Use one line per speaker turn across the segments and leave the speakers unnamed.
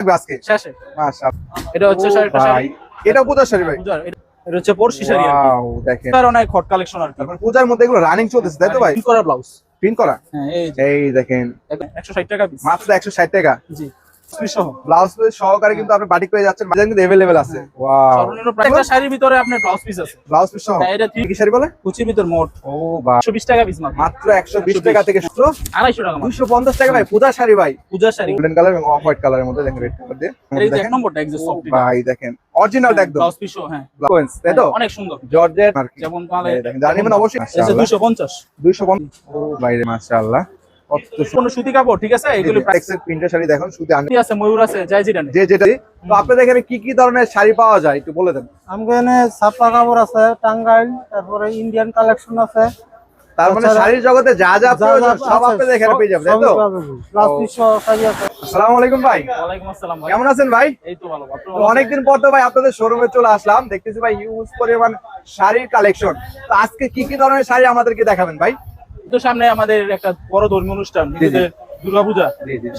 থাকবে আজকে?
শেষে। এটা হচ্ছে শাড়িটা
ভাই এটা পূজার শাড়ি ভাই?
এটা হচ্ছে পরশি শাড়ি আর
দেখেন।
তার অনেক হট কালেকশন আর
তারপর পূজার মধ্যে এগুলো রানিং চলতেছে তাই তো ভাই?
প্রিন্ট করা ব্লাউজ
প্রিন্ট করা?
হ্যাঁ এই
দেখেন।
একশো ষাট টাকা পিস
মাত্র একশো ষাট টাকা?
জি। পিস সহ?
ব্লাউজ পিস সহকারে কিন্তু আপনি বাটিক পেয়ে যাচ্ছেন কিন্তু আছে। ওয়াও
সর্বনিম্ন প্রাইস শাড়ির ভিতরে আপনার ব্লাউজ পিস আছে।
ব্লাউজ পিস সহ?
হ্যাঁ, এটা
কি কি শাড়ি বলে?
কুচির ভিতর মোট।
ও বা
একশো বিশ টাকা পিস মাত্র।
মাত্র একশো বিশ টাকা থেকে শুরু।
আড়াইশো টাকা মাত্র।
দুইশো পঞ্চাশ টাকা ভাই পূজার শাড়ি ভাই।
শাড়ি।
গোল্ডেন কালার এবং অফ হোয়াইট কালারের মধ্যে দেখেন রেড কালার দিয়ে।
এই যে এক নম্বরটা একদম সফট
ভাই দেখেন। অরিজিনালটা একদম।
ব্লাউজ পিস হ্যাঁ।
কোয়েন্স তাই তো?
অনেক সুন্দর।
জর্জেট
যেমন তাহলে
দেখেন জানি মানে অবশ্যই। ও মাশাআল্লাহ।
কোন সুতি কাপড় ঠিক আছে? এগুলি
প্রিন্টের শাড়ি দেখুন শুধু
আছে? ময়ূর আছে জাইজিরানে
যে যেটা তো আপনাদের এখানে কি কি ধরনের শাড়ি পাওয়া যায়? একটু বলে দেন।
আমাকে এখানে ছাপা কাপড় আছে টাঙ্গাইল তারপরে ইন্ডিয়ান কালেকশন আছে।
তার মানে শাড়ির জগতে যা যা প্রয়োজন সব আপনাদের এখানে পেয়ে যাবেন তাই তো?
পাবেন। প্লাস
ও।
পিসও শাড়ি আছে।
আসসালামু আলাইকুম ভাই।
ওয়ালাইকুম আসসালাম ভাই।
কেমন আছেন ভাই?
এই তো ভালো
তো অনেকদিন পর তো ভাই আপনাদের শোরুমে চলে আসলাম দেখতেছি ভাই ইউজ পরিমাণ শাড়ির কালেকশন তো আজকে কি কি ধরনের শাড়ি আমাদেরকে দেখাবেন ভাই?
তো সামনে আমাদের একটা বড় ধর্মীয় অনুষ্ঠান দুর্গাপূজা।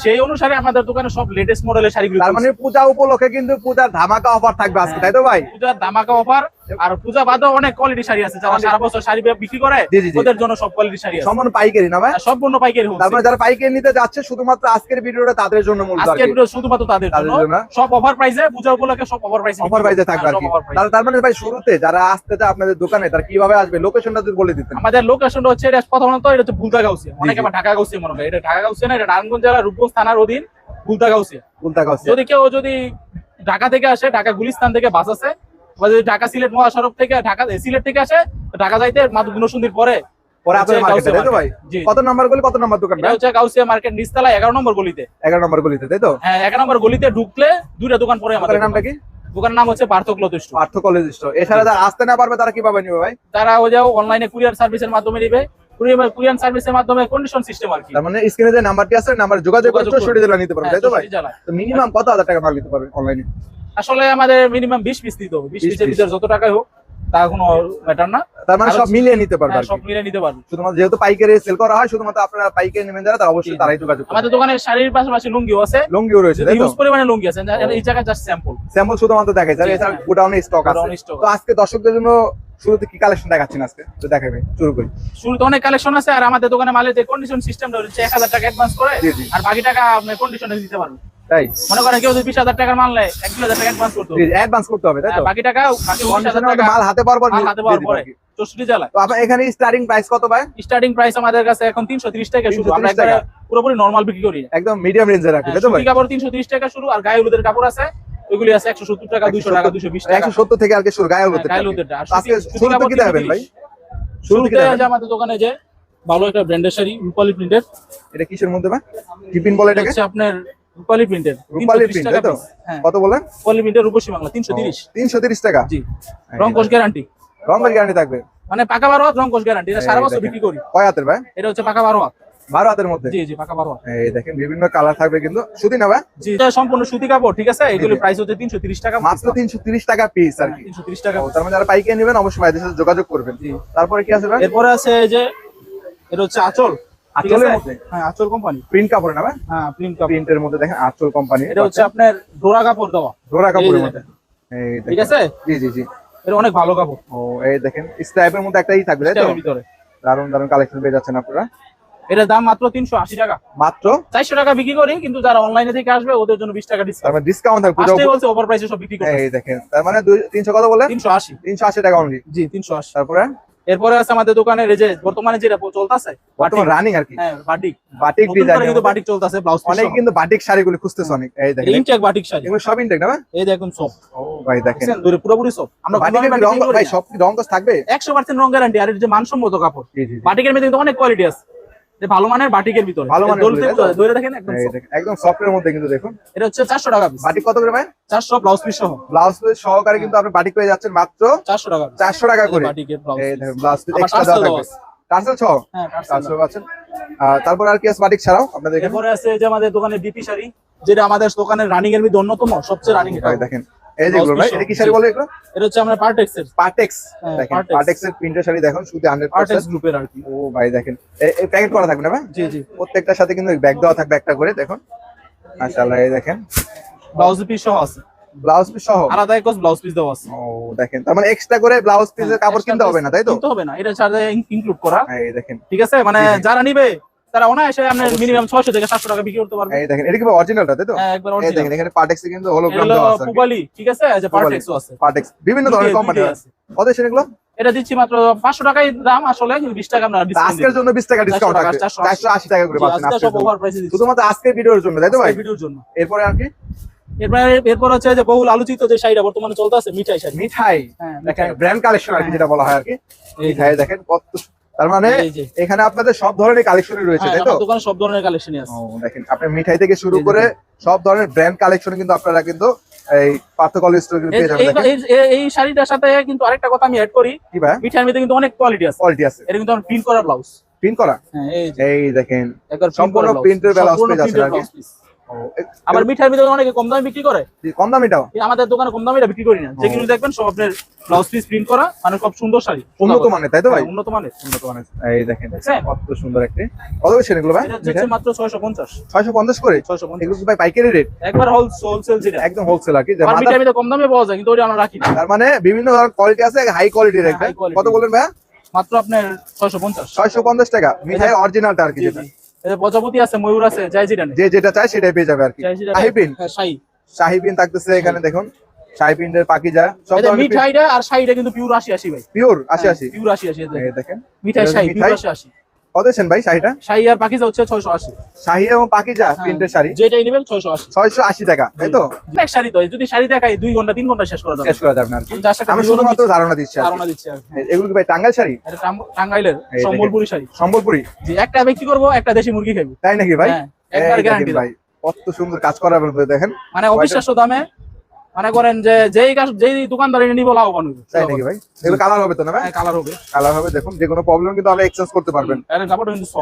সেই অনুসারে আমাদের দোকানে সব লেটেস্ট মডেলের শাড়িগুলো
মানে পূজা উপলক্ষে কিন্তু পূজার ধামাকা অফার থাকবে আজকে তাই তো ভাই?
পূজার ধামাকা অফার আর পূজা বাদেও অনেক কোয়ালিটি শাড়ি আছে যারা সারা বছর শাড়ি বিক্রি করে। ওদের জন্য সব কোয়ালিটি শাড়ি আছে।
সম্পূর্ণ পাইকারি না ভাই?
সম্পূর্ণ পাইকারি
তার
হোলসেল
মানে যারা পাইকারি নিতে যাচ্ছে শুধুমাত্র আজকের ভিডিওটা তাদের জন্য মূল
আজকের ভিডিও শুধুমাত্র তাদের জন্য।
জন্য।
সব অফার প্রাইসে পূজা উপলক্ষে সব অফার প্রাইসে
অফার প্রাইসে থাকবে আর কি।
প্রাইসে
তার- মানে ভাই শুরুতে যারা আসতে চায় আপনাদের দোকানে তারা কীভাবে আসবে? লোকেশনটা যদি বলে দিতেন।
আমাদের লোকেশনটা হচ্ছে এটা প্রথমত এটা হচ্ছে ভুলতা গাউসিয়া অনেকে
জি।
আবার ঢাকা গাউসিয়া মনে করে। এটা ঢাকা গাউসিয়া না এটা নারায়ণগঞ্জ জেলার রূপগঞ্জ থানার অধীন ভুলতা গাউসিয়া
ভুলতা কাছে
যদি কেউ যদি ঢাকা থেকে আসে ঢাকা গুলিস্তান থেকে বাস আছে যদি ঢাকা সিলেট মহাসড়ক থেকে ঢাকা সিলেট থেকে আসে ঢাকা যাইতে গুণসুন্দির পরে
কত নাম্বার গলি কত নাম্বার দোকান
এটা হচ্ছে গাউসিয়া মার্কেট নিচতলা এগারো নম্বর গলিতে।
এগারো নাম্বার গলিতে তাই তো?
হ্যাঁ এগারো নম্বর গলিতে ঢুকলে দুইটা দোকান পরে আমাদের
দোকানের নামটা কি?
দোকানের নাম হচ্ছে লতিষ্ঠ
এছাড়া যারা আসতে না পারবে তারা কীভাবে নিবে ভাই?
তারা ওই যে অনলাইনে কুরিয়ার সার্ভিসের মাধ্যমে নিবে। কুরিয়ার সার্ভিসের মাধ্যমে কন্ডিশন সিস্টেম আর কি।
তার মানে স্ক্রিনে যে নাম্বারটি আছে নাম্বার যোগাযোগ করে
যোগাযোগ করবে।
সরিয়ে দিলে নিতে পারবে তাই তো ভাই?
হ্যাঁ,
তো মিনিমাম কত হাজার টাকা মাল নিতে পারবে অনলাইনে
আসলে আমাদের মিনিমাম বিশ পিস দিতে হবে। বিশ
20
পিসের ভিতরে যত টাকাই হোক তা কোনো ম্যাটার না।
তার মানে সব মিলিয়ে নিতে পারবে
হ্যাঁ, সব মিলিয়ে নিতে পারবে।
শুধুমাত্র যেহেতু পাইকারি সেল করা হয় শুধুমাত্র আপনারা পাইকারি নেবেন যারা তারা অবশ্যই। তারাই যোগাযোগ
আমাদের দোকানে শাড়ির পাশাপাশি লুঙ্গিও আছে।
লুঙ্গিও রয়েছে তাই
ইউজ পরিমাণে লুঙ্গি আছে। এই জায়গায় জাস্ট স্যাম্পল
স্যাম্পল শুধুমাত্র দেখাই যায়
এটা।
গোডাউনে স্টক আছে। তো আজকে দর্শকদের জন্য শুরুতে কি কালেকশন দেখাচ্ছেন আজকে? তো দেখাবে শুরু করি।
শুরুতে অনেক কালেকশন আছে আর আমাদের দোকানে মালের যে কন্ডিশন সিস্টেমটা রয়েছে এক হাজার টাকা অ্যাডভান্স করে। আর বাকি টাকা আপনি কন্ডিশনে দিতে পারবেন।
তাই?
মনে করেন কেউ যদি বিশ হাজার টাকার মাল নেয় এক দুই হাজার টাকা অ্যাডভান্স করতে হবে।
অ্যাডভান্স করতে হবে তাই তো?
বাকি টাকা
মাল হাতে পাওয়ার পর
হাতে পাওয়ার
দিতে
পরে।
হবে।
চৌষট্টি জেলায়
তো আপনার এখানে স্টার্টিং প্রাইস কত ভাই?
স্টার্টিং প্রাইস আমাদের কাছে এখন তিনশো ত্রিশ টাকা শুরু। আমরা পুরোপুরি নর্মাল বিক্রি করি।
একদম মিডিয়াম রেঞ্জে
সুতি কাপড় তিনশো ত্রিশ টাকা শুরু আর গায়ে হলুদের কাপড় আছে। ওইগুলি আছে একশো সত্তর টাকা দুইশো টাকা দুশো বিশ টাকা।
একশো সত্তর থেকে আর শুরু গায়ে হলুদ
হ্যাঁ, গায়ে।
আজকে শুরুতে কি দেখাবেন ভাই? শুরুতে
আমাদের দোকানে যে ভালো একটা ব্র্যান্ডের শাড়ি রূপালী প্রিন্টের।
এটা কিসের মধ্যে ভাই? টিফিন বলে এটাকে?
হচ্ছে আপনার রূপালী প্রিন্টের।
রূপালী প্রিন্ট তো?
হ্যাঁ।
কত বলেন?
রূপালী প্রিন্টের রূপসী বাংলা তিনশো তিরিশ।
তিনশো তিরিশ টাকা?
জি। রং কোষ গ্যারান্টি
রঙের গ্যারান্টি থাকবে।
মানে পাকা বারো হাত রং কোষ গ্যারান্টি এটা সারা বছর বিক্রি করি।
কয় হাতের ভাই?
এটা হচ্ছে পাকা বারো হাত
বারো হাতের মধ্যে?
জি জি পাকা বারো
এই দেখেন বিভিন্ন কালার থাকবে কিন্তু। শুধু না ভাই?
জি সম্পূর্ণ সুতি কাপড় ঠিক আছে? এগুলি। প্রাইস হচ্ছে তিনশো তিরিশ টাকা
মাত্র তিনশো তিরিশ টাকা পিস আর কি।
টাকা
তার মানে যারা পাইকারি নেবেন অবশ্যই ভাইদের সাথে যোগাযোগ করবেন। তারপরে কি আছে ভাই?
এরপরে আছে যে হচ্ছে আচল।
মধ্যে?
হ্যাঁ আচল কোম্পানি
প্রিন্ট কাপড় না ভাই?
হ্যাঁ প্রিন্ট কাপড়।
প্রিন্টের মধ্যে দেখেন আঁচল কোম্পানি
এটা হচ্ছে আপনার ডোরা কাপড় দেওয়া। এই
কাপড়ের মধ্যে। এই
ঠিক আছে?
জি জি জি।
এটা অনেক ভালো কাপড়।
ও এই দেখেন স্ট্রাইপের মধ্যে একটাই থাকবে তাই তো? দারুণ দারুণ কালেকশন পেয়ে যাচ্ছেন আপনারা।
এটার দাম মাত্র তিনশো আশি টাকা।
মাত্র?
চারশো টাকা বিক্রি করি কিন্তু যারা অনলাইনে থেকে আসবে ওদের জন্য বিশ টাকা ডিসকাউন্ট
মানে ডিসকাউন্ট থাকবে
বলছে ওভার প্রাইসে সব বিক্রি করে
এই দেখেন। তার মানে তিনশো কত বলে?
তিনশো আশি।
তিনশো আশি টাকা অনলি
জি তিনশো আশি।
তারপরে?
এরপরে আছে আমাদের যে বর্তমানে যেটা চলতেছে
বর্তমান রানিং আর কি।
হ্যাঁ বাটিক
বাটিক ডিজাইন
কিন্তু বাটিক চলতেছে ব্লাউজ
অনেক কিন্তু বাটিক শাড়িগুলো খুঁজতেছে অনেক। এই দেখেন।
ইনটেক বাটিক শাড়ি।
এগুলো সব ইনটেক না
এই দেখুন সব
ও ভাই দেখেন।
দূরে পুরোপুরি সব আমরা
বাটিকের রং ভাই সব রং থাকবে?
একশো পার্সেন্ট রং গ্যারান্টি আর এটা যে মানসম্মত কাপড়। বাটিকের মধ্যে কিন্তু অনেক কোয়ালিটি আছে। ভালো মানের বাটিকের ভিতরে।
ভালো মানের
দেখেন একদম
সফটের মধ্যে কিন্তু দেখুন।
এটা হচ্ছে চারশো টাকা পিস
বাটিক কত করে ভাই?
চারশো ব্লাউজ পিস সহ।
ব্লাউজ পিস সহকারে কিন্তু আপনি বাটিক পেয়ে যাচ্ছেন মাত্র
চারশো টাকা piece।
চারশো টাকা করে।
বাটিকের ব্লাউজ
পিস এক্সট্রা থাকবে। টার্সেল
হ্যাঁ টার্সেল
টার্সেল পাচ্ছেন। তারপর আর কি আছে বাটিক ছাড়াও? আপনাদের এখানে
আছে যে আমাদের দোকানে বিপি শাড়ি যেটা আমাদের দোকানের রানিং এর মধ্যে অন্যতম সবচেয়ে রানিং
দেখেন এই যেগুলো ভাই এটা কি শাড়ি বলে এগুলো?
এটা হচ্ছে আমরা পার্টেক্স এর।
পার্টেক্স
হ্যাঁ,
দেখেন পার্টেক্স এর প্রিন্টের শাড়ি দেখুন শুধু
পার্টেক্স গ্রুপের আর কি।
ও ভাই দেখেন। এই- এই প্যাকেট করা থাকবে না ভাই?
জি জি।
প্রত্যেকটার সাথে কিন্তু ব্যাগ দেওয়া থাকবে একটা করে দেখুন। মাশাআল্লাহ এই দেখেন।
ব্লাউজ পিস সহ আছে।
ব্লাউজ পিস সহ?
আলাদা একজ ব্লাউজ পিস দেওয়া আছে।
ও দেখেন। তার মানে এক্সট্রা করে ব্লাউজ পিসের কাপড় কিনতে হবে না তাই তো?
কিনতে হবে না এটা ইনক্লুড করা।
এই দেখেন।
ঠিক আছে? মানে। যারা নিবে তারা অনায়াসে মিনিমাম ছয়শো থেকে সাতশো টাকা বিক্রি করতে পারবে।
এই দেখেন এটা কি অরিজিনালটা তাই তো?
হ্যাঁ, একবার
দেখেন এখানে পার্টেক্সে কিন্তু হলোগ্রাম দেওয়া আছে
পুবালি ঠিক আছে? যে। আছে।
পার্টেক্স বিভিন্ন ধরনের কোম্পানি আছে। কত
এটা দিচ্ছি মাত্র পাঁচশো টাকাই দাম আসলে বিশ টাকা আমরা discount
আজকের জন্য বিশ টাকা ডিসকাউন্ট আছে।
480
চারশো আশি টাকা করে পাচ্ছেন
আজকে সব ওভার প্রাইসে দিচ্ছি।
শুধুমাত্র আজকের ভিডিওর জন্য তাই তো ভাই?
এই ভিডিওর জন্য।
এরপরে আর কি?
এরপরে এরপর হচ্ছে যে বহুল আলোচিত যে শাড়িটা বর্তমানে চলতে আছে মিঠাই শাড়ি।
মিঠাই।
হ্যাঁ
দেখেন ব্র্যান্ড কালেকশন আর কি
হ্যাঁ।
যেটা বলা হয় আর কি। মিঠাই দেখেন কত তার মানে এখানে আপনাদের সব ধরনের কালেকশনই রয়েছে
হ্যাঁ,
তাই তো?
দোকানে সব ধরনের কালেকশনই আছে।
দেখেন আপনার মিঠাই থেকে শুরু করে সব ধরনের ব্র্যান্ড কালেকশন কিন্তু আপনারা কিন্তু এই পার্থ কলেজ স্টোর
এই-
পেয়ে যাবেন
এই- শাড়িটার সাথে কিন্তু আরেকটা কথা আমি অ্যাড করি। মিঠাইয়ের মধ্যে কিন্তু অনেক কোয়ালিটি আছে।
কোয়ালিটি আছে।
এটা কিন্তু প্রিন্ট করা ব্লাউজ
প্রিন্ট করা?
হ্যাঁ এই
দেখেন সম্পূর্ণ
blouse সম্পূর্ণ
পেয়ে যাচ্ছে
আবার মিঠাইয়ের ভিতরে অনেকে কম দামে বিক্রি করে।
কম দামিটাও
এই আমাদের দোকানে কম দামে এটা বিক্রি করি না। যেগুলো দেখবেন সব আপনার ব্লাউজ পিস প্রিন্ট করা মানে খুব সুন্দর শাড়ি।
উন্নত মানের তাই তো ভাই?
হ্যাঁ, উন্নত মানের।
উন্নত মানের। এই দেখেন
দেখছেন?
কত সুন্দর একটি। কত বেশি এগুলো ভাই?
এটা মাত্র ছয়শো পঞ্চাশ।
ছয়শো পঞ্চাশ করে?
ছয়শো পঞ্চাশ।
এগুলো ভাই পাইকারি রেট
একবার হোল হোলসেল যেটা।
একদম হোলসেল আর কি যে মাথা-
ভিতরে কম দামে পাওয়া যায় কিন্তু ওটা আমরা রাখি না।
তার মানে বিভিন্ন ধরনের কোয়ালিটি আছে হাই কোয়ালিটির
হ্যাঁ,
একটা কত বললেন ভাই
মাত্র আপনার ছয়শো পঞ্চাশ।
ছয়শো পঞ্চাশ টাকা মিঠাই অরিজিনালটা আর কি যেটা।
প্রজাপতি আছে ময়ূর আছে যাই যেটা
যে যেটা চাই সেটাই পেয়ে যাবে আর কি।
সাহিবিন
শাহি
হ্যাঁ, শাহী।
শাহি থাকতেছে এখানে দেখুন। শাহি প্রিন্টের পাকিজা সব
মিঠাইটা আর শাহিটা কিন্তু পিওর আশি আসি ভাই।
পিওর আশি আশি।
পিওর আশি আশি এই যে।
এই দেখেন।
মিঠাই
এটা
পিওর আশি আশি।
কত ভাই শাহিটা
শাড়ি আর পাখিজা হচ্ছে ছয়শো আশি।
শাহি এবং
হ্যাঁ।
প্রিন্টের শাড়ি।
যেটাই নেবেন ছয়শো আশি।
ছয়শো আশি টাকা তাই তো?
এক শাড়ি তো যদি শাড়ি দেখাই দুই ঘণ্টা তিন ঘণ্টা শেষ করা যাবে।
শেষ করা যাবে না কি। আমি শুধুমাত্র ধারণা দিচ্ছি কি।
ধারণা দিচ্ছি
এগুলো কি ভাই টাঙ্গাইল শাড়ি?
এটা টাঙ্গাইলের। সম্বলপুরি শাড়ি।
সম্বলপুরি?
জি একটা বিক্রি করব একটা দেশি মুরগি খাবি
তাই নাকি ভাই?
হ্যাঁ, একবার গ্যারান্টি
ভাই কত সুন্দর কাজ করাবেন দেখেন।
মানে অবিশ্বাস্য দামে মনে করেন যে যেই কাজ যেই দোকানদার নিব লাভবান হবে
তাই নাকি ভাই? এগুলো কালার হবে তো না ভাই?
কালার হবে।
কালার হবে দেখুন যে কোনো প্রবলেম কিন্তু আপনি এক্সচেঞ্জ করতে পারবেন।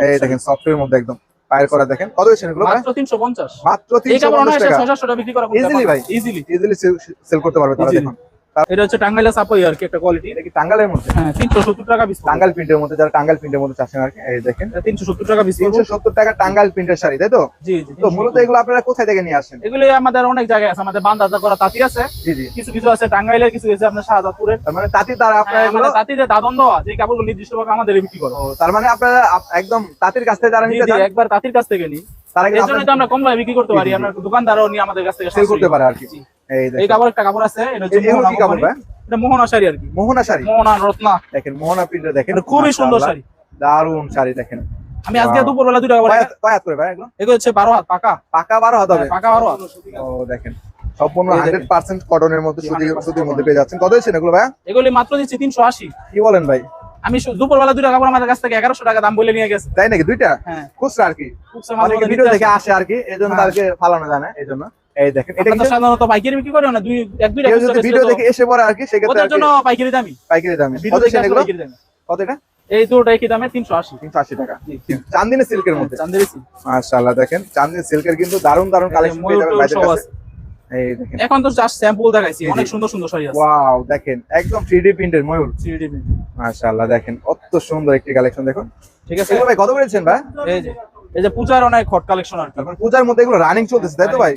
এই দেখেন সফটওয়্যার মধ্যে একদম। পায়ের করা দেখেন কত বেশি এগুলো
মাত্র তিনশো পঞ্চাশ।
মাত্র
এই
তিনশো
কাপড়
পঞ্চাশ
অনায়াসে
টাকা।
ছয় বিক্রি করা
ইজিলি ভাই।
ইজিলি
ইজিলি সেল করতে পারবে তারা দেখুন।
এটা হচ্ছে সাপই আর কি একটা কোয়ালিটি
এটা কি টাঙ্গালের মধ্যে?
হ্যাঁ টাকা পিস
টাঙ্গাল প্রিন্টের মধ্যে যারা টাঙ্গাল প্রিন্টের মধ্যে চাচ্ছেন আর এই দেখেন।
তিনশো সত্তর টাকা পিস
তিনশো সত্তর টাকা টাঙ্গাল প্রিন্টের শাড়ি তাই তো?
জি জি
তো মূলত এগুলো আপনারা কোথায় থেকে নিয়ে আসেন?
এগুলি আমাদের অনেক জায়গায় আছে আমাদের বান্দাজা করা তাঁতি আছে।
জি জি।
কিছু কিছু আছে টাঙ্গাইলের কিছু আছে আপনার শাহজাদপুরের।
তার মানে তাঁতি তারা আপনারা এগুলো
তাঁতিতে দাদন দেওয়া যে কাপড়গুলো নির্দিষ্ট ভাবে আমাদের বিক্রি করে।
তার মানে আপনারা একদম তাঁতির কাছ থেকে যারা
জি,
নিতে চান
একবার তাঁতির কাছ থেকে নিই।
তারা
আমরা কম দামে বিক্রি করতে পারি। আমরা দোকানদারও নিয়ে আমাদের কাছ থেকে
সেল করতে পারে আর কি। এই
এই কাপড় একটা কাপড় আছে এটা হচ্ছে
এগুলো
মোহনা
কি কাপড়
এটা মোহনা শাড়ি আর কি।
মোহনা শাড়ি।
মোহনা রত্না।
দেখেন মোহনা প্রিন্টে দেখেন
খুবই সুন্দর শাড়ি।
দারুণ শাড়ি দেখেন।
আমি আজকে. দুপুরবেলা দুটো কাপড়
করে ভাই এগুলো?
হচ্ছে বারো হাত পাকা।
পাকা বারো হাত হবে?
পাকা বারো হাত।
ও দেখেন। সম্পূর্ণ
এই দেখেন।
হান্ড্রেড পার্সেন্ট কটনের মধ্যে সুতি সুতির মধ্যে পেয়ে যাচ্ছেন। কত হয়েছে এগুলো ভাই?
এগুলি মাত্র দিচ্ছি তিনশো আশি।
কি বলেন ভাই?
আমি দুপুরবেলা দুটো কাপড় আমাদের কাছ থেকে এগারোশো টাকা দাম বলে নিয়ে গেছে।
তাই নাকি? দুইটা?
হ্যাঁ।
খুচরা আর কি? ভিডিও দেখে
আসে।
আর কি এই জন্য
হ্যাঁ।
তাদেরকে ফালানো যায় না এই জন্য। এই দেখেন এটা কিন্তু
সাধারণত পাইকারি বিক্রি করে না? দুই এক দুইটা
কেউ
খুচরা
যদি ভিডিও দেখে এসে পড়ে আর কি সেক্ষেত্রে
ওদের জন্য পাইকারি দামি।
পাইকারি দামে। কত এগুলো কত এটা?
এই দুটো একই দামে? তিনশো আশি।
তিনশো আশি টাকা। চান্দিনী সিল্কের মধ্যে।
চান্দের
মাশাআল্লাহ দেখেন চান্দিনী সিল্কের কিন্তু দারুণ দারুণ কালেকশন পেয়ে যাবেন ভাইদের কাছে। এই দেখেন।
এখন তো জাস্ট স্যাম্পল দেখাইছি। অনেক সুন্দর সুন্দর শাড়ি আছে।
ওয়াও দেখেন একদম 3D প্রিন্টের ময়ূর।
3D print।
মাশাআল্লাহ দেখেন কত সুন্দর একটি কালেকশন দেখুন।
ঠিক আছে।
ভাই কত করেছেন ভাই?
এই যে। এই যে পূজার অনেক হট কালেকশন আর কি।
পূজার মধ্যে এগুলো রানিং চলতেছে তাই তো ভাই?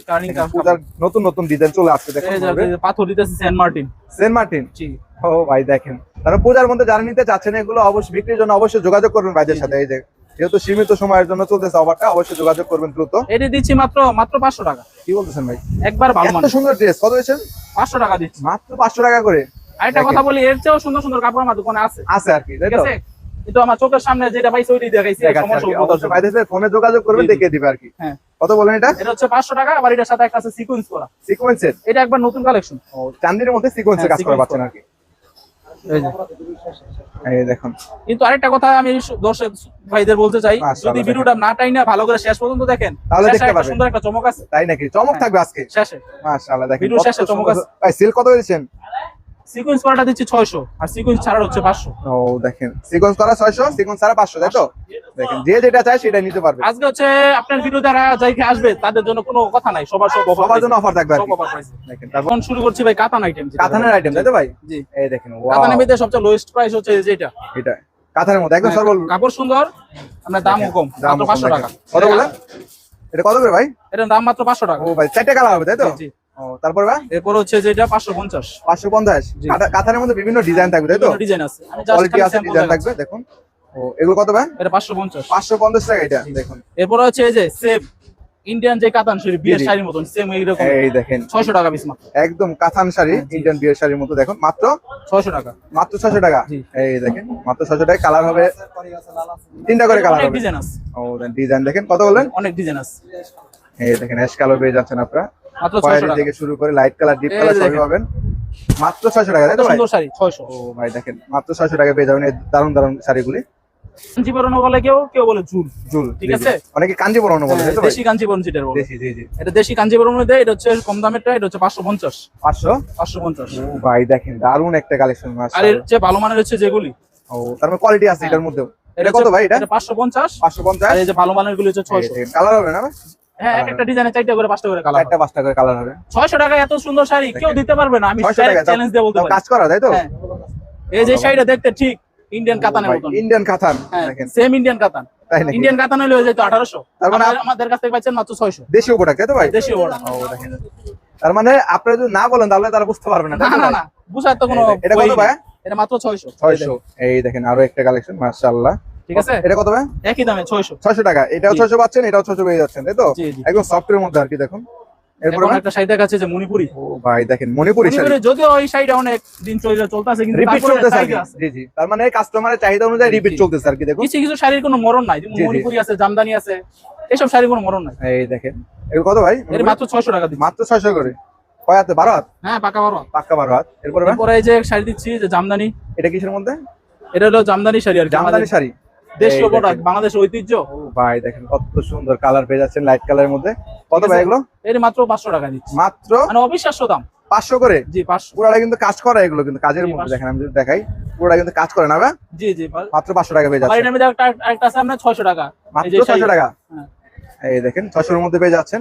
পূজার নতুন নতুন ডিজাইন চলে আসছে দেখুন
পাথর দিতেছে সেন্ট মার্টিন
সেন্ট মার্টিন
জি।
ও ভাই দেখেন। তারপর পূজার মধ্যে যারা নিতে চাচ্ছেন এগুলো অবশ্যই বিক্রির জন্য অবশ্যই যোগাযোগ করবেন ভাইদের সাথে। এই যে যেহেতু সীমিত সময়ের জন্য চলতেছে অফারটা অবশ্যই যোগাযোগ করবেন দ্রুত।
এটি দিচ্ছি মাত্র মাত্র পাঁচশো টাকা।
কি বলতেছেন ভাই?
একবার ভালো
এত সুন্দর ড্রেস কত হয়েছে
পাঁচশো টাকা দিচ্ছি।
মাত্র পাঁচশো টাকা করে।
আরেকটা কথা বলি এর চেয়েও সুন্দর সুন্দর কাপড় আমার দোকানে আছে।
আছে আর কি তাই তো?
কিন্তু আমার চোখের সামনে যেটা পাইছি ওইটাই দেখাইছি সমস্যা
ফোনে যোগাযোগ করবেন। দেখিয়ে দিবে আর কি।
হ্যাঁ।
কত বলেন এটা?
এটা হচ্ছে পাঁচশো টাকা আবার এটার সাথে একটা আছে সিকোয়েন্স করা।
সিকোয়েন্সের
এটা একবার নতুন কালেকশন
ও চান্দির মধ্যে সিকোয়েন্সের
হ্যাঁ,
কাজ করে
sequence
পাচ্ছেন আর কি। এই দেখুন।
কিন্তু আরেকটা কথা আমি দর্শক ভাইদের বলতে চাই যদি ভিডিওটা না টাই না ভালো করে শেষ পর্যন্ত দেখেন।
তাহলে দেখতে
সুন্দর একটা চমক আছে।
তাই নাকি? চমক
হ্যাঁ।
থাকবে আজকে?
শেষে।
মাশাআল্লাহ দেখেন
ভিডিও
কত
শেষে চমক আছে।
ভাই সিল কত দিয়েছেন?
সিকোয়েন্স করাটা দিচ্ছি ছয়শো আর সিকোয়েন্স ছাড়া হচ্ছে পাঁচশো।
ও দেখেন। সিকোয়েন্স করা 600 সিকোয়েন্স ছাড়া 500 তাই তো? দেখেন যে যেটা চায় সেটা নিতে পারবে।
আজকে হচ্ছে আপনার ভিডিও যাইকে আসবে তাদের জন্য কোনো কথা নাই সবার সব
সবার জন্য অফার থাকবে
সব offer
দেখেন
এখন শুরু করছি ভাই কাতান আইটেম
কাতানের আইটেম তাই তো ভাই?
জি।
এই দেখেন
কাতানের মধ্যে সবচেয়ে লোয়েস্ট প্রাইস হচ্ছে যেটা
এটা। কাতানের মধ্যে একদম সর্বল
কাপড় সুন্দর আপনার দামও কম মাত্র পাঁচশো টাকা।
কত বলে? এটা কত করে ভাই?
এটার দাম মাত্র পাঁচশো টাকা।
ও ভাই চারটে কালার হবে তাই তো?
জি,
তারপর ভাই?
এরপর হচ্ছে।
মধ্যে বিভিন্ন ডিজাইন থাকবে তাই তো?
ডিজাইন আছে।
কোয়ালিটি আছে ডিজাইন থাকবে দেখুন। ও এগুলো কত ভাই?
এটা পাঁচশো পঞ্চাশ।
পাঁচশো পঞ্চাশ টাকা এটা দেখুন।
এরপর হচ্ছে এই যে ইন্ডিয়ান যে কাতান শাড়ি বিয়ের শাড়ির মতন সেম এইরকম।
এই দেখেন।
টাকা পিস মাত্র।
একদম কাতান শাড়ি
হ্যাঁ,
ইন্ডিয়ান বিয়ের শাড়ির মতো দেখুন। মাত্র?
ছয়শো টাকা।
মাত্র ছশো টাকা? এই দেখেন মাত্র ছশো টাকা কালার হবে তিনটা করে কালার হবে।
ডিজাইন আছে।
ও ডিজাইন দেখেন কত বললেন?
অনেক ডিজাইন আছে।
এই দেখেন অ্যাশ কালার পেয়ে যাচ্ছেন আপনারা।
মাত্র ছয়শো
খয়েরি
টাকা।
থেকে শুরু করে লাইট কালার ডিপ কালার সবই পাবেন। মাত্র ছশো টাকা তাই তো ভাই?
সুন্দর শাড়ি ছয়শো।
ও ভাই দেখেন মাত্র ছশো টাকা পেয়ে যাবেন এই দারুণ দারুণ শাড়িগুলি।
কাঞ্চিবরণ বলে কেউ কেউ বলে ঝুল
জুল
ঠিক
জি, জি।
আছে?
অনেকে কাঞ্জিবরণ বলে তাই তো
দেশি কাঞ্চিবরণ যেটা বলে।
দেশি জি জি
এটা দেশি কাঞ্চিবরণ মধ্যে এটা হচ্ছে কম দামেরটা এটা হচ্ছে পাঁচশো পঞ্চাশ।
পাঁচশো?
পাঁচশো পঞ্চাশ।
ও ভাই দেখেন দারুণ একটা কালেকশন
আর এর চেয়ে ভালো মানের হচ্ছে যেগুলি।
ও তার মানে কোয়ালিটি আছে
হ্যাঁ।
এটার মধ্যেও। এটা কত ভাই এটা?
পাঁচশো পঞ্চাশ।
পাঁচশো পঞ্চাশ?
আর এই যে ভালো মানের গুলি হচ্ছে ছয়শো।
কালার হবে না?
হ্যাঁ একটা ডিজাইনে চারটা করে পাঁচটা করে কালার
চারটা পাঁচটা করে কালার হবে।
ছয়শো টাকা এত সুন্দর শাড়ি কেউ দিতে পারবে না আমি
600 টাকা, তাও-
চ্যালেঞ্জ দিয়ে বলতে পারি।
কাজ করা তাই তো?
হ্যাঁ। এই যে শাড়িটা দেখতে ঠিক ইন্ডিয়ান কাতানের মতন।
ইন্ডিয়ান কাতান
হ্যাঁ সেম ইন্ডিয়ান কাতান। ইন্ডিয়ান কাতান হলে হয়ে যেত
তার মানে
আমাদের কাছ থেকে পাচ্ছেন মাত্র ছয়শো।
দেশীয় প্রোডাক্ট তাই তো ভাই?
দেশীয়।
তার মানে আপনারা যদি না বলেন তাহলে তারা বুঝতে পারবে না
না না বুঝার তো কোনো
এটা কত ভাই?
এটা মাত্র ছয়শো।
ছয়শো। এই দেখেন আরও একটা কালেকশন মাশাআল্লাহ।
ঠিক আছে?
এটা কত ভাই?
একই দামে ছয়শো।
ছয়শো টাকা। এটাও
জি।
ছয়শো পাচ্ছেন এটাও ছয়শো পেয়ে যাচ্ছেন তাই তো। একদম সফটের মধ্যে আর কি দেখুন। এরপরে?
একটা শাড়ি যে মণিপুরি।
ও ভাই দেখেন মণিপুরি শাড়ি।
যদিও ওই শাড়িটা অনেক দিন চলে চলতেছে কিন্তু
রিপিট চলতেছে। জি জি। তার মানে কাস্টমারের চাহিদা অনুযায়ী রিপিট চলতেছে আর কি দেখুন।
কিছু কিছু শাড়ির কোনো মরণ নাই যেমন। মণিপুরি আছে জামদানি আছে এসব শাড়ির কোনো মরণ নাই।
এই দেখেন এগুলো কত ভাই?
এর মাত্র ছয়শো টাকা দিচ্ছি।
মাত্র ছয়শো করে। কয় হাতে? বারো হাত?
হ্যাঁ পাকা বারো
পাক্কা বারো হাত। এরপরে
এরপরে এই যে শাড়ি দিচ্ছি যে জামদানি।
এটা কিসের মধ্যে?
এটা হলো জামদানি শাড়ি আর
জামদানি শাড়ি।
দেশীয় প্রোডাক্ট
দেখেন।
বাংলাদেশের ঐতিহ্য?
ও ভাই দেখেন কত সুন্দর কালার পেয়ে যাচ্ছেন লাইট কালারের মধ্যে। কত
ঠিক
ভাই এগুলো?
এর মাত্র পাঁচশো টাকা দিচ্ছি।
মাত্র
মানে অবিশ্বাস্য দাম।
পাঁচশো করে?
জি পাঁচশো।
পুরাটা কিন্তু কাজ করা এগুলো কিন্তু কাজের মধ্যে। দেখেন আমি যদি দেখাই পুরোটা কিন্তু কাজ করে না ভাই
জি জি
মাত্র পাঁচশো টাকা পেয়ে
আমার
যাচ্ছে
মধ্যে একটা আছে আপনার টাকা।
মাত্র
যে
ছয়শো
শাড়ি-
টাকা?
হ্যাঁ,
এই দেখেন ছয়শোর মধ্যে পেয়ে যাচ্ছেন।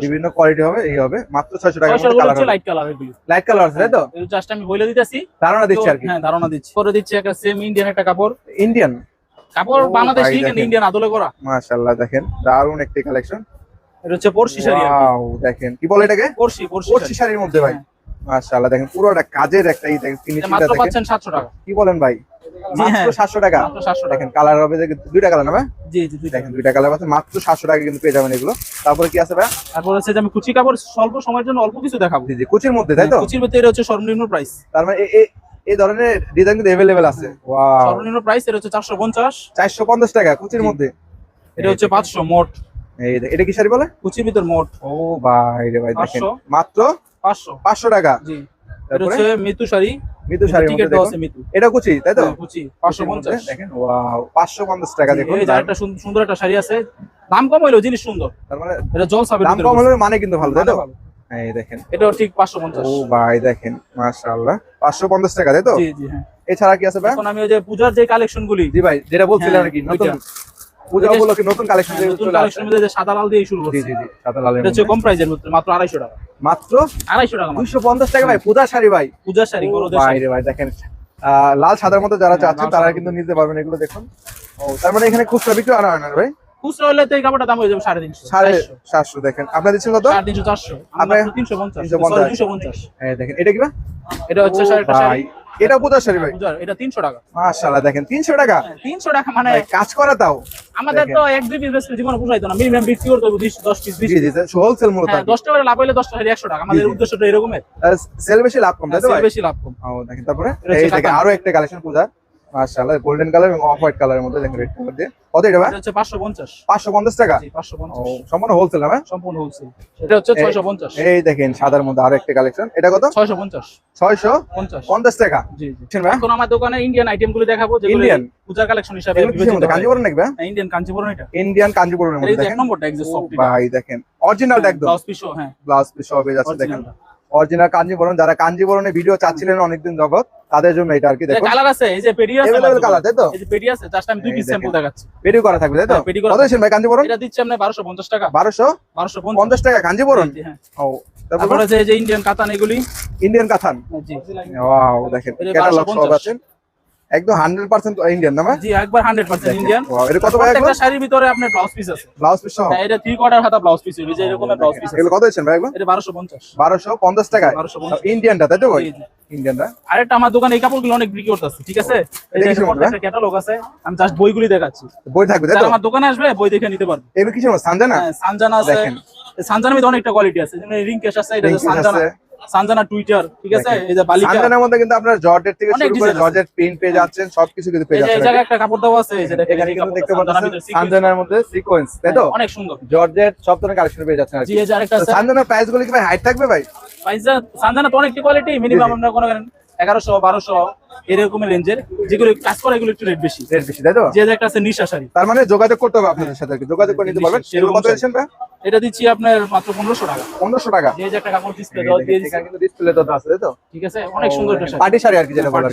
বিভিন্ন কোয়ালিটি হবে এই হবে। মাত্র ছয়শো টাকার
ছয়শোর
মধ্যে কালার হবে।
লাইট কালার এগুলি।
লাইট কালার আছে তাই তো?
জাস্ট আমি বলে দিতেছি।
ধারণা দিচ্ছি আর কি।
হ্যাঁ ধারণা দিচ্ছি। পরে দিচ্ছি একটা সেম ইন্ডিয়ান একটা কাপড়।
ইন্ডিয়ান
কাপড় বাংলাদেশি
দেখেন।
ইন্ডিয়ান আদলে করা।
মাশাআল্লাহ দেখেন। দারুণ একটি কালেকশন
এটা হচ্ছে পরশি শাড়ি
ওয়াও দেখেন। কি বলে এটাকে?
পরশি পরশি
শাড়ির মধ্যে ভাই।
হ্যাঁ।
মাশাআল্লাহ দেখেন পুরোটা কাজের একটা ই দেখেন ফিনিশিংটা
মাত্র পাচ্ছেন সাতশো টাকা।
কি বলেন ভাই? মাত্র
হ্যাঁ।
টাকা?
মাত্র সাতশো টাকা।
দেখেন কালার হবে দুইটা কালার না ভাই?
জি জি দুইটা
দেখেন দুইটা কালার আছে মাত্র সাতশো টাকা কিন্তু পেয়ে যাবেন এগুলো। তারপরে কি আছে ভাই?
তারপর হচ্ছে যে আমি কুচি কাপড় স্বল্প সময়ের জন্য অল্প কিছু দেখাবো।
জি জি কুচির মধ্যে তাই তো?
কুচির ভিতরে এটা হচ্ছে সর্বনিম্ন প্রাইস
তার মানে এই ধরনের ডিজাইন কিন্তু এভেলেবেল আছে।
সর্বনিম্ন প্রাইস এটা হচ্ছে চারশো পঞ্চাশ।
চারশো পঞ্চাশ টাকা কুচির মধ্যে।
এটা হচ্ছে পাঁচশো মোট।
এই এটা কি শাড়ি বলে?
কুচির ভিতর মোট।
ও ভাই রে ভাই দেখেন। মাত্র
পাঁচশো।
পাঁচশো টাকা।
জি। এটা হচ্ছে মিতু শাড়ি। টিকিট আছে মিতু।
এটা কুচি তাই তো?
কুচি।
দেখেন ওয়াও টাকা দেখুন।
এই একটা সুন্দর একটা শাড়ি আছে। দাম কম জিনিস সুন্দর।
তার মানে
এটা জল সাবের
দাম কম হলে মানে কিন্তু ভালো তাই তো? এই দেখেন।
এটাও ঠিক পাঁচশো পঞ্চাশ।
ও ভাই দেখেন মাশাআল্লাহ। পাঁচশো পঞ্চাশ টাকা তাই তো?
জি জি হ্যাঁ।
এছাড়া কি আছে ভাই?
এখন আমি ওই যে পূজার যে কালেকশন গুলি
জি ভাই যেটা বলছিলেন
হ্যাঁ,
আর কি নতুন পূজা উপলক্ষে নতুন কালেকশন
হ্যাঁ, নতুন কালেকশন মধ্যে যে সাদা লাল দিয়ে শুরু
জি
করছি।
জি জি সাদা লালের
এটা হচ্ছে। কম প্রাইজের মধ্যে মাত্র আড়াইশো টাকা।
মাত্র
আড়াইশো টাকা মাত্র।
দুইশো পঞ্চাশ টাকা ভাই পূজা শাড়ি ভাই।
পূজার শাড়ি বড়দের
ভাই রে ভাই দেখেন আহ, লাল সাদার মধ্যে যারা
হ্যাঁ,
চাচ্ছেন তারা কিন্তু নিতে পারবেন এগুলো দেখুন। ও তার মানে এখানে খুচরা বিক্রি আনা হয় না ভাই?
খুচরা হলে তো এই দাম হয়ে যাবে সাড়ে তিনশো।
সাড়ে। সাতশো দেখেন। আপনার দিচ্ছেন কত?
সাড়ে তিনশো চারশো।
আপনার-
তিনশো পঞ্চাশ।
350
পঞ্চাশ।
দেখেন এটা কি
এটা হচ্ছে
ভাই এটা পূজার শাড়ি ভাই?
এটা তিনশো টাকা।
মাশাআল্লাহ দেখেন তিনশো টাকা।
তিনশো টাকা মানে
কাজ করা তাও।
আমাদের তো এক দুই পিস জীবনে পোষাইতো না। মিনিমাম বিক্রি করতে হবে বিশ দশ পিস
জি জি হোলসেল মূলত
হ্যাঁ দশটা করে লাভ হইলে দশটা শাড়ি একশো টাকা। আমাদের। উদ্দেশ্যটা এরকমের।
সেল বেশি লাভ কম তাই তো
বেশি লাভ কম।
ও দেখেন তারপরে এই দেখেন আরও একটা কালেকশন পূজার। মাশাআল্লাহ গোল্ডেন কালার এবং অফ হোয়াইট কালারের মধ্যে দেখেন রেড কালার দিয়ে। কত এটা ভাই?
এটা হচ্ছে পাঁচশো পঞ্চাশ।
পাঁচশো পঞ্চাশ টাকা?
জি পাঁচশো
ও
পঞ্চাশ
সম্পূর্ণ হোলসেল না ভাই?
সম্পূর্ণ হোলসেল এটা হচ্ছে
এই-
ছয়শো পঞ্চাশ।
এই দেখেন সাদার মধ্যে আরও একটা কালেকশন এটা কত?
ছয়শো পঞ্চাশ।
ছয়শো
পঞ্চাশ।
পঞ্চাশ। টাকা।
জি জি। এখন আমার দোকানে ইন্ডিয়ান আইটেমগুলো দেখাবো যেগুলো
Indian?
পূজার কালেকশন হিসাবে
কাঞ্জিপুরম নাকি ভাই?
ইন্ডিয়ান কাঞ্চিপুরম এটা।
ইন্ডিয়ান কাঞ্জিপুরমের মধ্যে
যে এক নম্বরটা সফট
ভাই দেখেন। অরিজিনালটা একদম।
ব্লাউজ হ্যাঁ।
ব্লাউজ পিস সব পেয়ে দেখেন। অরিজিনাল কাঞ্জিবরণ যারা কাঞ্জিবরণে ভিডিও চাচ্ছিলেন অনেকদিন জগৎ তাদের জন্য এটা আর কি দেখো
কালার আছে এই যে পেডি আছে
Available কালার তাই তো?
এই যে পেডি আছে জাস্ট আমি দুই পিস স্যাম্পল দেখাচ্ছি।
পেডি করা থাকবে তাই তো?
হ্যাঁ,
কত দিচ্ছেন ভাই কাঞ্জিবরণ?
এটা দিচ্ছি বারোশো পঞ্চাশ টাকা।
বারোশো?
বারোশো
পঞ্চাশ। টাকা
কাঞ্জিবরণ? হ্যাঁ।
ও
তারপর আছে এই যে ইন্ডিয়ান কাতান এগুলি।
ইন্ডিয়ান কাতান।
জি।
ওয়াও দেখেন ক্যাটালগ
1250
সব আছেন একদম হান্ড্রেড পার্সেন্ট ইন্ডিয়ান না
জি একবার হান্ড্রেড পার্সেন্ট ইন্ডিয়ান।
Wow, এটা কত ভাই
প্রত্যেকটা শাড়ির ভিতরে আপনার ব্লাউজ পিস আছে।
ব্লাউজ পিস সহ?
হ্যাঁ, এটা থ্রি কোয়ার্টার হাতা ব্লাউজ পিস হবে যে এরকমের ব্লাউজ পিস
এগুলো কত দিচ্ছেন ভাই এগুলো
এটা বারোশো পঞ্চাশ।
বারোশো পঞ্চাশ টাকায়?
1250
ইন্ডিয়ানটা তাই তো ভাই। ইন্ডিয়ানটা?
আরেকটা আমার দোকানে এই কাপড়গুলো অনেক বিক্রি করতেছে ঠিক আছে? এই যে একটা ক্যাটালগ আছে আমি জাস্ট বইগুলি দেখাচ্ছি।
বই থাকবে তাই তো?
আমার দোকানে আসবে বই দেখে নিতে পারবে।
এগুলো মধ্যে? সানজানা?
হ্যাঁ, সানজানা আছে।
দেখেন।
এই সানজানার মধ্যে অনেকটা কোয়ালিটি আছে যেমন রিং কেস আছে এটা সানজানা।
আছে।
সানজানা টুইটার ঠিক আছে? এই যে বালিকা।
সানজানার মধ্যে কিন্তু আপনার জর্জেট থেকে শুরু করে জর্জেট প্রিন্ট পেয়ে যাচ্ছেন সবকিছু কিন্তু পেয়ে
যাচ্ছেন এই জায়গায় একটা কাপড় দাও আছে এই যে
এখানে কিন্তু দেখতে পাচ্ছেন সানজানার মধ্যে সিকোয়েন্স তাই তো?
হ্যাঁ, অনেক সুন্দর।
জর্জেট সব ধরনের কালেকশন পেয়ে যাচ্ছেন আর
জি এই যে আরেকটা আছে।
সানজানার প্রাইসগুলো কি ভাই হাইট থাকবে ভাই?
সানজানা তো অনেক কোয়ালিটি মিনিমাম আমরা কোনো এগারোশো বারোশো এরকম রেঞ্জের যেগুলো কাজ করে এগুলো একটু রেট বেশি।
রেট বেশি তাই তো?
যে একটা আছে নিশা শাড়ি।
তার মানে যোগাযোগ করতে হবে আপনাদের সাথে যোগাযোগ করে নিতে পারবেন।
সেরকম
কত। দিচ্ছেন
এটা দিচ্ছি আপনার মাত্র পনেরোশো টাকা।
পনেরোশো টাকা।
যে একটা কাপড় ডিসপ্লে দেওয়া দিয়ে
কিন্তু ডিসপ্লে তো আছে তাই তো?
ঠিক আছে অনেক সুন্দর
পার্টি শাড়ি আর কি যেটা বলার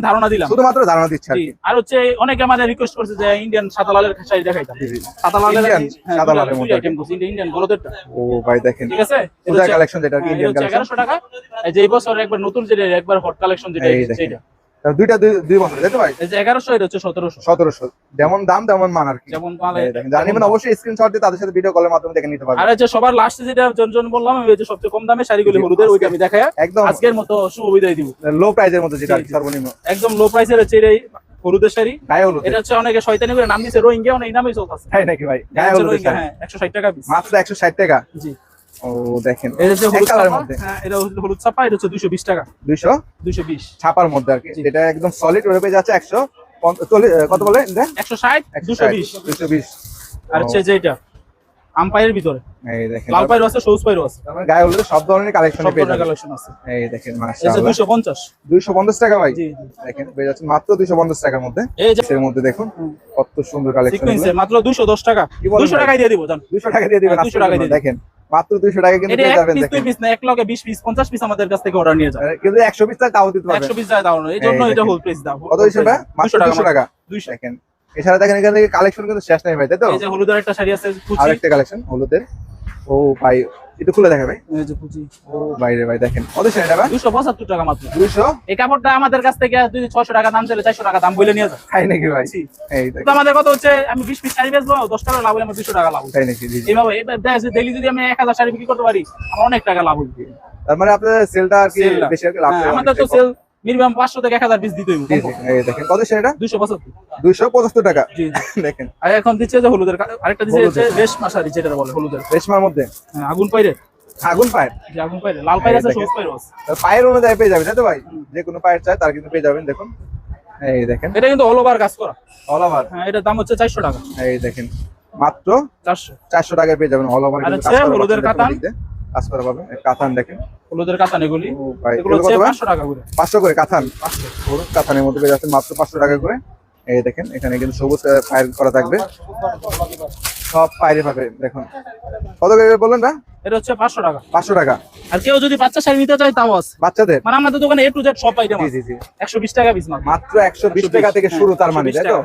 ধারণা দিলাম।
শুধুমাত্র ধারণা দিচ্ছে আর
হচ্ছে অনেকে আমাদের রিকোয়েস্ট করছে যে ইন্ডিয়ান সাদা শাড়ি দেখাইতাম।
জি, জি।
সাদা লালের
Indian, সাদা লালের মধ্যে
আইটেম করছি ইন্ডিয়ান বড়দেরটা
ও ভাই দেখেন।
ঠিক আছে? এটা
পূজা
হচ্ছে-
কালেকশন যেটা আর কি
হ্যাঁ,
ইন্ডিয়ান কালেকশন
1100 টাকা। এই যে এই বছর একবার নতুন যেটা একবার হট কালেকশন যেটা। সেটা
দুইটা দুই- বছর
এগারোশো এটা হচ্ছে সতেরোশো।
সতেরোশো। যেমন দাম তেমন মান আর কি।
যেমন মালে
এই দেখেন, যারা নেবেন অবশ্যই স্ক্রিনশট দিয়ে তাদের সাথে ভিডিও কলের মাধ্যমে দেখে নিতে পারবেন।
আর হচ্ছে সবার লাস্টে যেটা জন জন বললাম ওই যে সবচেয়ে কম দামে শাড়িগুলি হলুদের ওইটা আমি দেখায়
একদম।
আজকের মতো শুভ বিদায় দিব।
লো প্রাইজের মধ্যে যেটা। সর্বনিম্ন।
একদম লো প্রাইসের হচ্ছে হলুদের শাড়ি।
গায়ে হলুদ
এটা হচ্ছে অনেকে শয়তানি করে নাম দিছে রোহিঙ্গা অনেক নামই চলতেছে।
তাই নাকি ভাই? গায়ে হলুদ
হ্যাঁ একশো ষাট টাকা
মাত্র একশো ষাট টাকা।
জি।
ও দেখেন।
এটা হচ্ছে হলুদ হ্যাঁ এটা হচ্ছে চাপা এটা হচ্ছে দুশো বিশ টাকা।
দুইশো
দুশো বিশ।
ছাপার মধ্যে আর কি। যেটা একদম সলিড ওটা পেয়ে যাচ্ছে একশো পঞ্চ- চল্লিশ কত বলে?
একশো ষাট দুশো বিশ।
দুশো বিশ।
আর হচ্ছে যে এটা আম্পায়ারের ভিতরে।
এই দেখেন
লাল পায়ের আছে সবুজ পায়ের আছে
মানে গায়ে হলুদ সব ধরনের কালেকশন পেয়ে যাবেন।
কালেকশন আছে।
এই দেখেন মাশাআল্লাহ।
দুশো পঞ্চাশ।
দুইশো পঞ্চাশ টাকা ভাই?
জি
দেখেন পেয়ে যাচ্ছে মাত্র দুইশো পঞ্চাশ টাকার মধ্যে।
এই যে
এর মধ্যে দেখুন কত সুন্দর কালেকশন
সিকোয়েন্সে মাত্র দুশো দশ টাকা।
কি বলেন
দুশো
ভাই?
টাকায় দিয়ে দিব জান।
দুইশো টাকা দিয়ে দিবেন
হ্যাঁ, 200 টাকা দিয়ে
দেখেন মাত্র দুইশো টাকা কিন্তু পেয়ে যাবেন দেখেন।
পিস না এক লগে বিশ পিস পঞ্চাশ পিস আমাদের কাছ থেকে অর্ডার নিয়ে
আহ, কিন্তু একশো পিস তাও দিতে পারবেন।
একশো পিস যায় দাও না এই জন্য এটা। হোল প্রাইস দাও
কত ভাই? মাত্র
দুশো টাকা
দুশো টাকা।
দুইশো।
দেখেন এছাড়া দেখেন এখানে কালেকশন কিন্তু শেষ নাই ভাই তাই তো?
এই যে হলুদের একটা শাড়ি আছে
আর একটা কালেকশন হলুদের। ও ভাই একটু খুলে দেখে ভাই।
এই যে কুচি।
ও বাইরে ভাই দেখেন। কত
দুশো পঁচাত্তর টাকা মাত্র।
দুইশো?
এই কাপড়টা আমাদের কাছ থেকে টাকা দাম চলে চারশো টাকা দাম বলে নিয়ে
খাই নাকি ভাই? এই
তো আমাদের কথা হচ্ছে আমি বিশ পিস শাড়ি বেচবো দশ টাকা লাভ হলে আমার দুশো টাকা লাভ।
খাই নাকি।
এইভাবে দেখা ডেইলি যদি আমি এক হাজার শাড়ি বিক্রি করতে পারি আমার অনেক টাকা লাভ হবে
তার মানে আপনাদের সেলটা আর কি। বেশি আর কি লাভ
হ্যাঁ, আমাদের তো সেল মিনিমাম পাঁচশো থেকে এক হাজার পিস দিতে।
জি, জি, এই দেখেন কত সেটা
দুশো পঁচাত্তর।
দুইশো পঁচাত্তর টাকা।
জি জি।
দেখেন।
আর এখন দিচ্ছে যে হলুদের আরেকটা দিচ্ছে। রেশমা শাড়ি যেটা বলে হলুদের।
রেশমার মধ্যে?
হ্যাঁ, আগুন পাইরে।
আগুন পায়ের
যে আগুন পাইরে। লাল পাইরে আছে সবুজ পাইরে আছে।
পায়ের অনুযায়ী পেয়ে যাবেন তাই তো ভাই? যে কোনো পায়ের চাই তার কিন্তু পেয়ে যাবেন দেখুন। এই দেখেন।
এটা কিন্তু অল ওভার কাজ করা।
অল ওভার
হ্যাঁ এটার দাম হচ্ছে চারশো টাকা।
এই দেখেন। মাত্র
চারশো।
চারশো টাকায় পেয়ে যাবেন অল ওভার
আর হচ্ছে হলুদের কাতান।
কাজ করা এই কাতান দেখেন।
হলুদের কাতান এগুলি? হচ্ছে টাকা করে।
কাতান হলুদ কাতানের মধ্যে পেয়ে মাত্র পাঁচশো টাকা করে। এই দেখেন এখানে কিন্তু সবুজ পায়ের করা থাকবে। সব পায়রে পাবে দেখুন। কত করে বললেন না
এটা হচ্ছে পাঁচশো টাকা।
পাঁচশো টাকা।
আর কেউ যদি বাচ্চা শাড়ি নিতে চায় তাও আছে।
বাচ্চাদের?
মানে আমাদের দোকানে এ টু জেড সব আইটেম আছে।
জি জি।
একশো বিশ টাকা পিস মাত্র।
মাত্র একশো বিশ টাকা থেকে শুরু তার মানে তাই তো?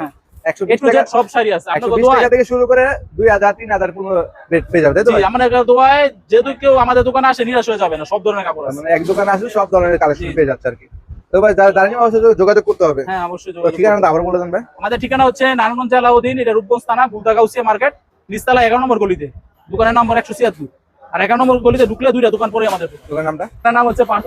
একশো
এ
বিশ
টু
টাকা
জেড সব শাড়ি আছে।
একশো
আপনার
বিশ
দোয়ায়?
টাকা থেকে শুরু করে দুই হাজার তিন হাজার রেট পেয়ে যাবে তাই তো
জি
ভাই?
আমাদের দোয়ায় যেহেতু কেউ আমাদের দোকানে আসে নিরাশ হয়ে যাবে না সব ধরনের কাপড় আছে।
মানে এক দোকানে আসলে সব ধরনের কালেকশন পেয়ে যাচ্ছে আর কি। তো ভাই যারা অবশ্যই যোগাযোগ করতে হবে।
হ্যাঁ অবশ্যই
তো ঠিকানাটা আবার বলে দেন ভাই।
আমাদের ঠিকানা হচ্ছে নারায়ণগঞ্জ এটা রূপগঞ্জ থানা মার্কেট নিস্তালা এগারো নম্বর গলিতে। দোকানের নম্বর একশো ছিয়াত্তর। আর এগারো নম্বর গলিতে ঢুকলে দুইটা দোকান পরে আমাদের
নামটা?
নাম হচ্ছে পার্থ